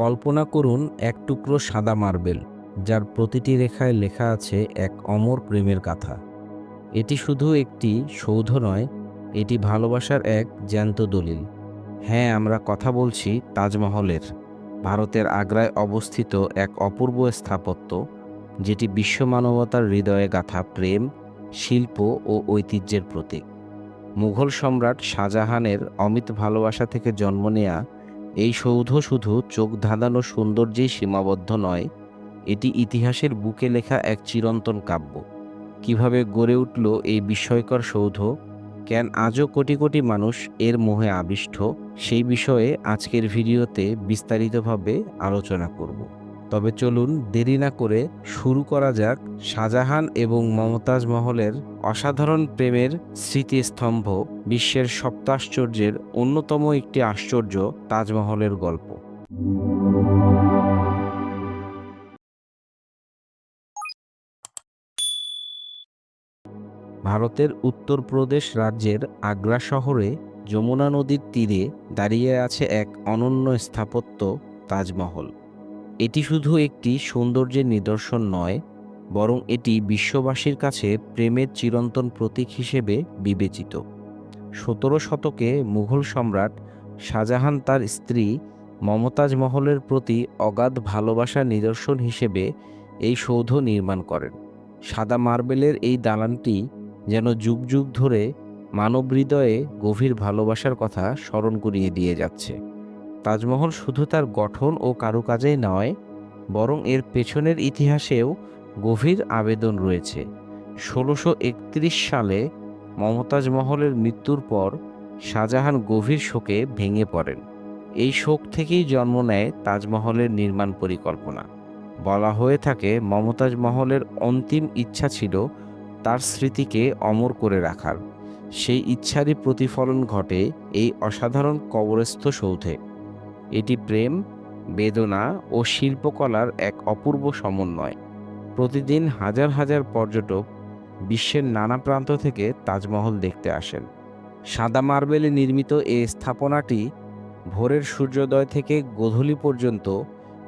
কল্পনা করুন এক টুকরো সাদা মার্বেল, যার প্রতিটি রেখায় লেখা আছে এক অমর প্রেমের কথা। এটি শুধু একটি সৌধ নয়, এটি ভালোবাসার এক জ্যান্ত দলিল। হ্যাঁ আমরা কথা বলছি তাজমহলের, ভারতের আগ্রায় অবস্থিত এক অপূর্ব স্থাপত্য, যেটি বিশ্ব মানবতার হৃদয়ে গাথা প্রেম, শিল্প ও ঐতিহ্যের প্রতীক। মুঘল সম্রাট শাহজাহানের অমিত ভালোবাসা থেকে জন্ম নেয়া এই সৌধ শুধু চোখ ধাঁধানো সৌন্দর্যেই সীমাবদ্ধ নয়, এটি ইতিহাসের বুকে লেখা এক চিরন্তন কাব্য। কীভাবে গড়ে উঠল এই বিস্ময়কর সৌধ, কেন আজও কোটি কোটি মানুষ এর মোহে আবিষ্ট, সেই বিষয়ে আজকের ভিডিওতে বিস্তারিতভাবে আলোচনা করব। তবে চলুন দেরি না করে শুরু করা যাক শাহজাহান এবং মমতাজ মহলের অসাধারণ প্রেমের স্মৃতিস্তম্ভ, বিশ্বের সপ্তাশ্চর্যের অন্যতম একটি আশ্চর্য তাজমহলের গল্প। ভারতের উত্তরপ্রদেশ রাজ্যের আগ্রা শহরে যমুনা নদীর তীরে দাঁড়িয়ে আছে এক অনন্য স্থাপত্য তাজমহল। এটি শুধু একটি সৌন্দর্যের নিদর্শন নয়, বরং এটি বিশ্ববাসীর কাছে প্রেমের চিরন্তন প্রতীক হিসেবে বিবেচিত। সতেরো শতকে মুঘল সম্রাট শাহজাহান তার স্ত্রী মমতাজ মহলের প্রতি অগাধ ভালোবাসার নিদর্শন হিসেবে এই সৌধ নির্মাণ করেন। সাদা মার্বেলের এই দালানটি যেন যুগ যুগ ধরে মানব হৃদয়ে গভীর ভালোবাসার কথা স্মরণ করিয়ে দিয়ে যাচ্ছে। তাজমহল শুধু তার গঠন ও কারুকাজেই নয়, বরং এর পেছনের ইতিহাসেও গভীর আবেদন রয়েছে। ষোলোশো সালে মমতাজ মহলের মৃত্যুর পর শাহজাহান গভীর শোকে ভেঙে পড়েন। এই শোক থেকেই জন্ম নেয় তাজমহলের নির্মাণ পরিকল্পনা। বলা হয়ে থাকে, মমতাজ মহলের অন্তিম ইচ্ছা ছিল তার স্মৃতিকে অমর করে রাখার। সেই ইচ্ছারই প্রতিফলন ঘটে এই অসাধারণ কবরস্থ সৌধে। এটি প্রেম, বেদনা ও শিল্পকলার এক অপূর্ব সমন্বয়। প্রতিদিন হাজার হাজার পর্যটক বিশ্বের নানা প্রান্ত থেকে তাজমহল দেখতে আসেন। সাদা মার্বেলে নির্মিত এই স্থাপনাটি ভোরের সূর্যোদয় থেকে গোধূলি পর্যন্ত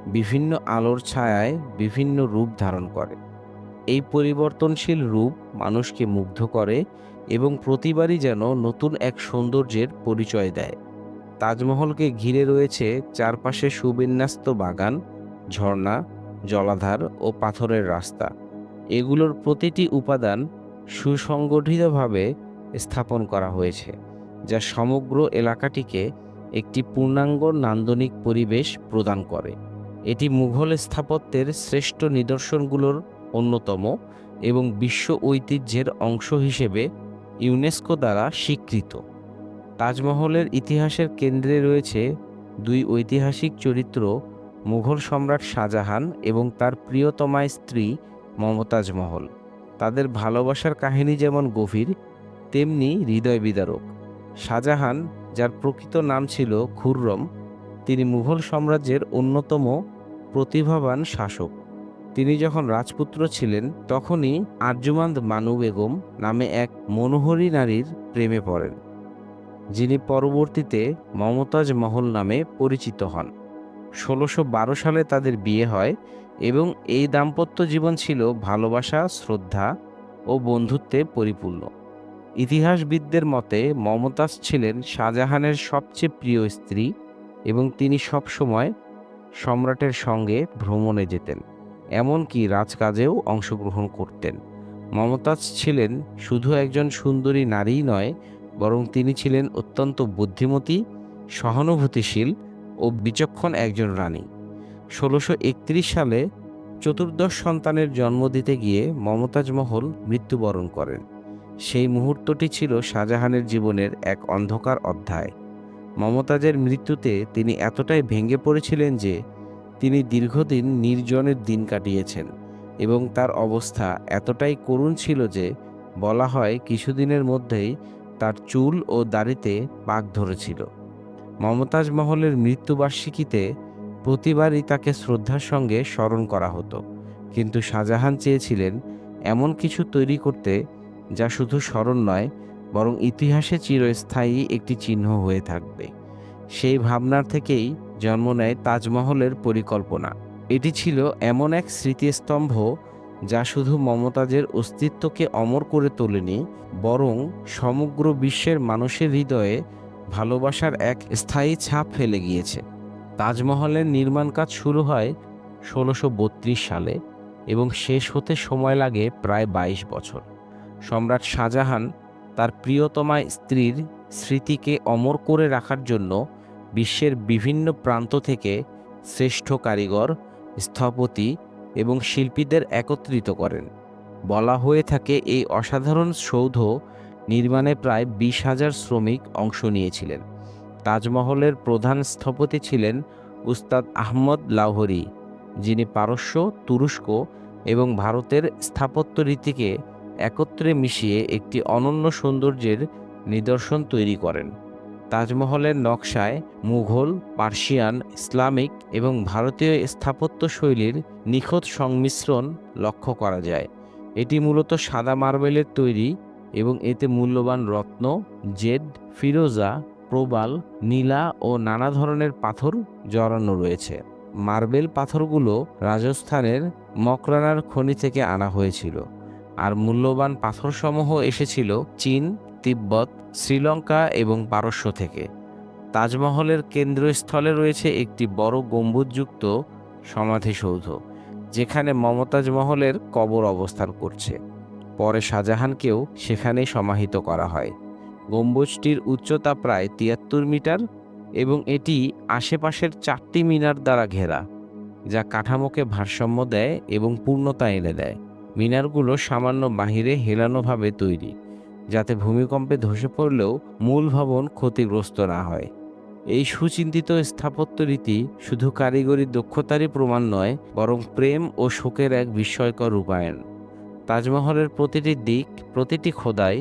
বিভিন্ন আলোর ছায়ায় বিভিন্ন রূপ ধারণ করে। এই পরিবর্তনশীল রূপ মানুষকে মুগ্ধ করে এবং প্রতিবারই যেন নতুন এক সৌন্দর্যের পরিচয় দেয়। তাজমহলকে ঘিরে রয়েছে চারপাশে সুবিন্যস্ত বাগান, ঝর্ণা, জলাধার ও পাথরের রাস্তা। এগুলোর প্রতিটি উপাদান সুসংগঠিতভাবে স্থাপন করা হয়েছে, যা সমগ্র এলাকাটিকে একটি পূর্ণাঙ্গ নান্দনিক পরিবেশ প্রদান করে। এটি মুঘল স্থাপত্যের শ্রেষ্ঠ নিদর্শনগুলোর অন্যতম এবং বিশ্ব ঐতিহ্যের অংশ হিসেবে ইউনেস্কো দ্বারা স্বীকৃত। তাজমহলের ইতিহাসের কেন্দ্রে রয়েছে দুই ঐতিহাসিক চরিত্র, মুঘল সম্রাট শাহজাহান এবং তার প্রিয়তমা স্ত্রী মমতাজ মহল। তাদের ভালোবাসার কাহিনী যেমন গভীর, তেমনি হৃদয় বিদারক। শাহজাহান, যার প্রকৃত নাম ছিল খুররম, তিনি মুঘল সাম্রাজ্যের অন্যতম প্রতিভাবান শাসক। তিনি যখন রাজপুত্র ছিলেন, তখনই আর্যমান্দ মানু বেগম নামে এক মনোহরী নারীর প্রেমে পড়েন। যিনি পরবর্তীতে মমতাজ মহল নামে পরিচিত হন। ষোলোশো বারো সালে তাদের বিয়ে হয় এবং এই দাম্পত্য জীবন ছিল ভালোবাসা, শ্রদ্ধা ও বন্ধুত্বে পরিপূর্ণ। ইতিহাসবিদদের মতে মমতাজ ছিলেন শাহজাহানের সবচেয়ে প্রিয় স্ত্রী এবং তিনি সবসময় সম্রাটের সঙ্গে ভ্রমণে যেতেন, এমনকি রাজকাজেও অংশগ্রহণ করতেন। মমতাজ ছিলেন শুধু একজন সুন্দরী নারীই নয় বরং তিনি ছিলেন অত্যন্ত বুদ্ধিমতী, সহানুভূতিশীল ও বিচক্ষণ একজন রানী। ষোলোশো সালে চতুর্দশ সন্তানের জন্ম দিতে গিয়ে মমতাজ মহল মৃত্যুবরণ করেন। সেই মুহূর্তটি ছিল শাহজাহানের জীবনের এক অন্ধকার অধ্যায়। মমতাজের মৃত্যুতে তিনি এতটাই ভেঙে পড়েছিলেন যে, তিনি দীর্ঘদিন নির্জনের দিন কাটিয়েছেন এবং তার অবস্থা এতটাই করুণ ছিল যে, বলা হয় কিছুদিনের মধ্যেই তার চুল ও দাড়িতে পাক ধরেছিল। মমতাজ মহলের মৃত্যুবার্ষিকীতে প্রতিবারই তাকে শ্রদ্ধার সঙ্গে স্মরণ করা হতো, কিন্তু শাহজাহান চেয়েছিলেন এমন কিছু তৈরি করতে যা শুধু স্মরণ নয়, বরং ইতিহাসে চিরস্থায়ী একটি চিহ্ন হয়ে থাকবে। সেই ভাবনার থেকেই জন্ম নেয় তাজমহলের পরিকল্পনা। এটি ছিল এমন এক স্মৃতিস্তম্ভ যা শুধু মমতাজের অস্তিত্বকে অমর করে তোলেনি, বরং সমগ্র বিশ্বের মানুষের হৃদয়ে ভালোবাসার এক স্থায়ী ছাপ ফেলে গিয়েছে। তাজমহলের নির্মাণ কাজ শুরু হয় ষোলোশো সালে এবং শেষ হতে সময় লাগে প্রায় ২২ বছর। সম্রাট শাহজাহান তার প্রিয়তমা স্ত্রীর স্মৃতিকে অমর করে রাখার জন্য বিশ্বের বিভিন্ন প্রান্ত থেকে শ্রেষ্ঠ কারিগর, স্থপতি এবং শিল্পীদের একত্রিত করেন। বলা হয়ে থাকে এই অসাধারণ সৌধ নির্মাণে প্রায় বিশ হাজার শ্রমিক অংশ নিয়েছিলেন। তাজমহলের প্রধান স্থপতি ছিলেন উস্তাদ আহমদ লাহোরি যিনি পারস্য, তুরস্ক এবং ভারতের স্থাপত্য রীতিকে একত্রে মিশিয়ে একটি অনন্য সৌন্দর্যের নিদর্শন তৈরি করেন। তাজমহলের নকশায় মুঘল, পার্সিয়ান, ইসলামিক এবং ভারতীয় স্থাপত্য শৈলীর নিখুঁত সংমিশ্রণ লক্ষ্য করা যায়। এটি মূলত সাদা মার্বেলের তৈরি এবং এতে মূল্যবান রত্ন জেড ফিরোজা, প্রবাল, নীলা ও নানা ধরনের পাথর জড়ানো রয়েছে। মার্বেল পাথরগুলো রাজস্থানের মকরানার খনি থেকে আনা হয়েছিল। আর মূল্যবান পাথরসমূহ এসেছিল চীন, তিব্বত, শ্রীলঙ্কা এবং পারস্য থেকে। তাজমহলের কেন্দ্রস্থলে রয়েছে একটি বড় গম্বুজযুক্ত সমাধিসৌধ, যেখানে মমতাজ মহলের কবর অবস্থান করছে। পরে শাহজাহানকেও সেখানেই সমাহিত করা হয়। গম্বুজটির উচ্চতা প্রায় তিয়াত্তর মিটার এবং এটি আশেপাশের চারটি মিনার দ্বারা ঘেরা, যা কাঠামোকে ভারসাম্য দেয় এবং পূর্ণতা এনে দেয়। মিনারগুলো সামান্য বাহিরে হেলানোভাবে তৈরি, যাতে ভূমিকম্পে ধসে পড়লেও মূল ভবন ক্ষতিগ্রস্ত না হয়। এই সুচিন্তিত স্থাপত্য রীতি শুধু কারিগরি দক্ষতারই প্রমাণ নয়, বরং প্রেম ও শোকের এক বিস্ময়কর রূপায়ণ। তাজমহলের প্রতিটি দিক, প্রতিটি খোদাই,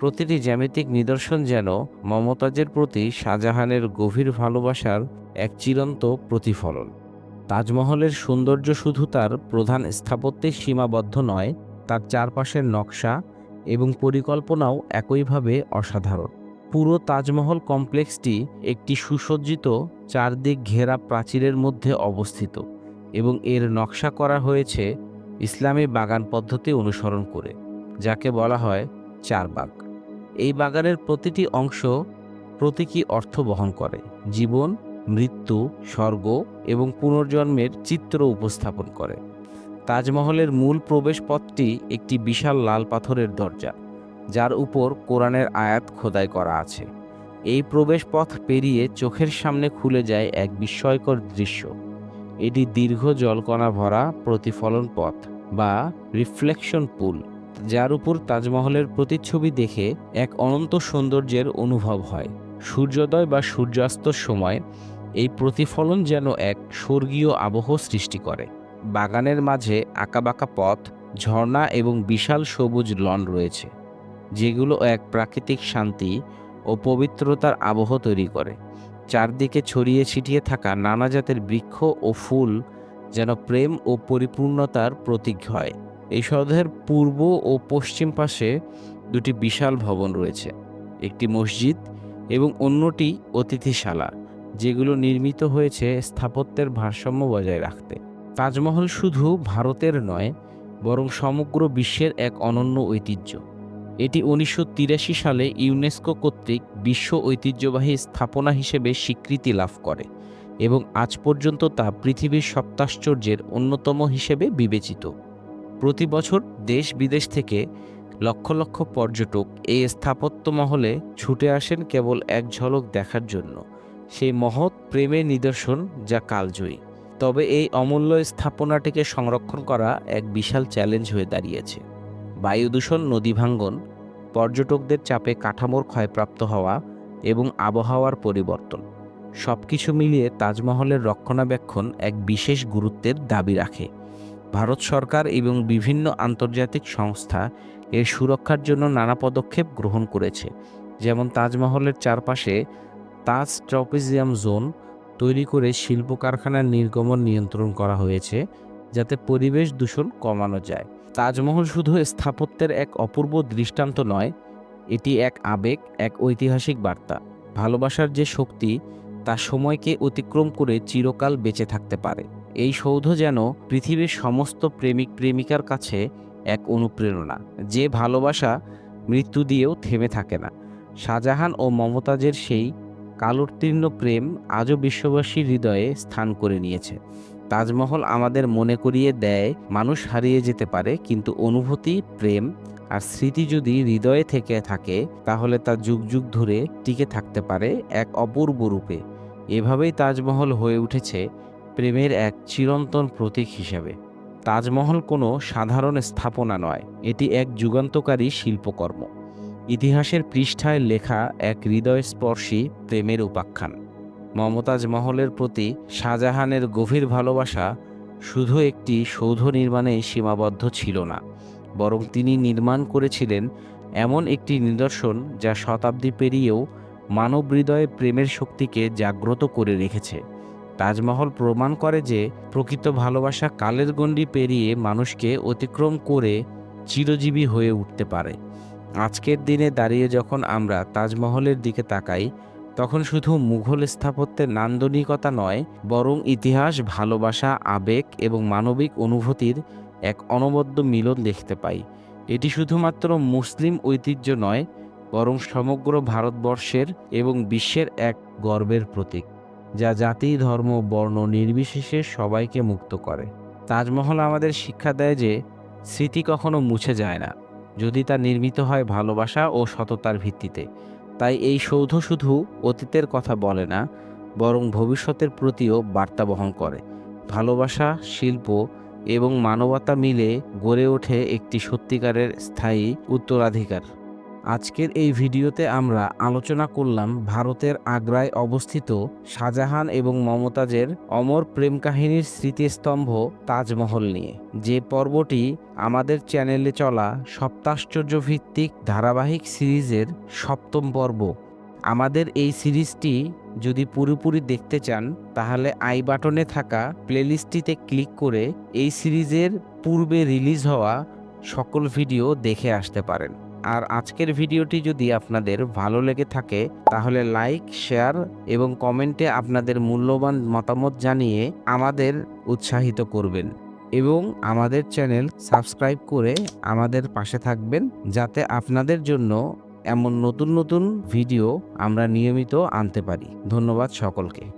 প্রতিটি জ্যামিতিক নিদর্শন যেন মমতাজের প্রতি শাহজাহানের গভীর ভালোবাসার এক চিরন্ত প্রতিফলন। তাজমহলের সৌন্দর্য শুধু তার প্রধান স্থাপত্যের সীমাবদ্ধ নয়, তার চারপাশের নকশা এবং পরিকল্পনাও একইভাবে অসাধারণ। পুরো তাজমহল কমপ্লেক্সটি একটি সুসজ্জিত চারদিক ঘেরা প্রাচীরের মধ্যে অবস্থিত এবং এর নকশা করা হয়েছে ইসলামী বাগান পদ্ধতি অনুসরণ করে, যাকে বলা হয় চারবাগ এই বাগানের প্রতিটি অংশ প্রতীকী অর্থ বহন করে, জীবন মৃত্যু, স্বর্গ এবং পুনর্জন্মের চিত্র উপস্থাপন করে। তাজমহলের মূল প্রবেশপথটি একটি বিশাল লাল পাথরের দরজা, যার উপর কোরআনের আয়াত খোদাই করা আছে। এই প্রবেশপথ পেরিয়ে চোখের সামনে খুলে যায় এক বিস্ময়কর দৃশ্য। এটি দীর্ঘ জলকণা ভরা প্রতিফলন পথ বা রিফ্লেকশন পুল, যার উপর তাজমহলের প্রতিচ্ছবি দেখে এক অনন্ত সৌন্দর্যের অনুভব হয়। সূর্যোদয় বা সূর্যাস্তর সময় এই প্রতিফলন যেন এক স্বর্গীয় আবহ সৃষ্টি করে। বাগানের মাঝে আঁকাবাঁকা পথ, ঝর্ণা এবং বিশাল সবুজ লন রয়েছে, যেগুলো এক প্রাকৃতিক শান্তি ও পবিত্রতার আবহ তৈরি করে। চারদিকে ছড়িয়ে ছিটিয়ে থাকা নানা জাতের বৃক্ষ ও ফুল যেন প্রেম ও পরিপূর্ণতার প্রতীক হয়। এই সৌধের পূর্ব ও পশ্চিম পাশে দুটি বিশাল ভবন রয়েছে, একটি মসজিদ এবং অন্যটি অতিথিশালা। যেগুলো নির্মিত হয়েছে স্থাপত্যের ভারসাম্য বজায় রাখতে। তাজমহল শুধু ভারতের নয়, বরং সমগ্র বিশ্বের এক অনন্য ঐতিহ্য। এটি উনিশশো তিরাশি সালে ইউনেস্কো কর্তৃক বিশ্ব ঐতিহ্যবাহী স্থাপনা হিসেবে স্বীকৃতি লাভ করে এবং আজ পর্যন্ত তা পৃথিবীর সপ্তাশ্চর্যের অন্যতম হিসেবে বিবেচিত। প্রতি বছর দেশ বিদেশ থেকে লক্ষ লক্ষ পর্যটক এই স্থাপত্য মহলে ছুটে আসেন কেবল এক ঝলক দেখার জন্য। সেই মহৎ প্রেমের নিদর্শন যা কালজয়ী। তবে এই অমূল্য স্থাপনাটিকে সংরক্ষণ করা এক বিশাল চ্যালেঞ্জ হয়ে দাঁড়িয়েছে। বায়ু দূষণ, নদী ভাঙ্গন, পর্যটকদের চাপে কাঠামোর ক্ষয়প্রাপ্ত হওয়া এবং আবহাওয়ার পরিবর্তন সব কিছু মিলিয়ে তাজমহলের রক্ষণাবেক্ষণ এক বিশেষ গুরুত্বের দাবি রাখে। ভারত সরকার এবং বিভিন্ন আন্তর্জাতিক সংস্থা এর সুরক্ষার জন্য নানা পদক্ষেপ গ্রহণ করেছে। যেমন তাজমহলের চারপাশে তাজ ট্রপিজিয়াম জোন তৈরি করে শিল্প কারখানার নির্গমন নিয়ন্ত্রণ করা হয়েছে, যাতে পরিবেশ দূষণ কমানো যায়। তাজমহল শুধু স্থাপত্যের এক অপূর্ব দৃষ্টান্ত নয়, এটি এক আবেগ, এক ঐতিহাসিক বার্তা। ভালোবাসার যে শক্তি, তা সময়কে অতিক্রম করে চিরকাল বেঁচে থাকতে পারে। এই সৌধ যেন পৃথিবীর সমস্ত প্রেমিক প্রেমিকার কাছে এক অনুপ্রেরণা, যে ভালোবাসা মৃত্যু দিয়েও থেমে থাকে না। শাহজাহান ও মমতাজের সেই কালোত্তীর্ণ প্রেম আজও বিশ্ববাসীর হৃদয়ে স্থান করে নিয়েছে। তাজমহল আমাদের মনে করিয়ে দেয়, মানুষ হারিয়ে যেতে পারে, কিন্তু অনুভূতি, প্রেম আর স্মৃতি যদি হৃদয়ে থেকে থাকে, তাহলে তা যুগ যুগ ধরে টিকে থাকতে পারে এক অপূর্ব রূপে। এভাবেই তাজমহল হয়ে উঠেছে প্রেমের এক চিরন্তন প্রতীক হিসাবে। তাজমহল কোনো সাধারণ স্থাপনা নয়, এটি এক যুগান্তকারী শিল্পকর্ম। ইতিহাসের পৃষ্ঠায় লেখা এক হৃদয়স্পর্শী প্রেমের উপাখ্যান। মমতাজ মহলের প্রতি শাহজাহানের গভীর ভালোবাসা শুধু একটি সৌধ নির্মাণেই সীমাবদ্ধ ছিল না, বরং তিনি নির্মাণ করেছিলেন এমন একটি নিদর্শন যা শতাব্দী পেরিয়েও মানব হৃদয়ে প্রেমের শক্তিকে জাগ্রত করে রেখেছে। তাজমহল প্রমাণ করে যে প্রকৃত ভালোবাসা কালের গণ্ডি পেরিয়ে মানুষকে অতিক্রম করে চিরজীবী হয়ে উঠতে পারে। আজকের দিনে দাঁড়িয়ে যখন আমরা তাজমহলের দিকে তাকাই, তখন শুধু মুঘল স্থাপত্যের নান্দনিকতা নয়, বরং ইতিহাস, ভালোবাসা, আবেগ এবং মানবিক অনুভূতির এক অনবদ্য মিলন দেখতে পাই। এটি শুধুমাত্র মুসলিম ঐতিহ্য নয়, বরং সমগ্র ভারতবর্ষের এবং বিশ্বের এক গর্বের প্রতীক, যা জাতি, ধর্ম, বর্ণ নির্বিশেষে সবাইকে মুক্ত করে। তাজমহল আমাদের শিক্ষা দেয় যে, স্মৃতি কখনো মুছে যায় না। যদি তা নির্মিত হয় ভালোবাসা ও সততার ভিত্তিতে। তাই এই সৌধ শুধু অতীতের কথা বলে না, বরং ভবিষ্যতের প্রতিও বার্তা বহন করে। ভালোবাসা, শিল্প এবং মানবতা মিলে গড়ে ওঠে একটি সত্যিকারের স্থায়ী উত্তরাধিকার। আজকের এই ভিডিওতে আমরা আলোচনা করলাম ভারতের আগ্রায় অবস্থিত শাহজাহান এবং মমতাজের অমর প্রেম কাহিনীর স্মৃতিস্তম্ভ তাজমহল নিয়ে। যে পর্বটি আমাদের চ্যানেলে চলা সপ্তাশ্চর্য ভিত্তিক ধারাবাহিক সিরিজের সপ্তম পর্ব। আমাদের এই সিরিজটি যদি পুরোপুরি দেখতে চান, তাহলে আই বাটনে থাকা প্লেলিস্টটিতে ক্লিক করে এই সিরিজের পূর্বে রিলিজ হওয়া সকল ভিডিও দেখে আসতে পারেন। আর আজকের ভিডিওটি যদি আপনাদের ভালো লেগে থাকে, তাহলে লাইক, শেয়ার এবং কমেন্টে আপনাদের মূল্যবান মতামত জানিয়ে আমাদের উৎসাহিত করবেন এবং আমাদের চ্যানেল সাবস্ক্রাইব করে আমাদের পাশে থাকবেন যাতে আপনাদের জন্য এমন নতুন নতুন ভিডিও আমরা নিয়মিত আনতে পারি। ধন্যবাদ সকলকে।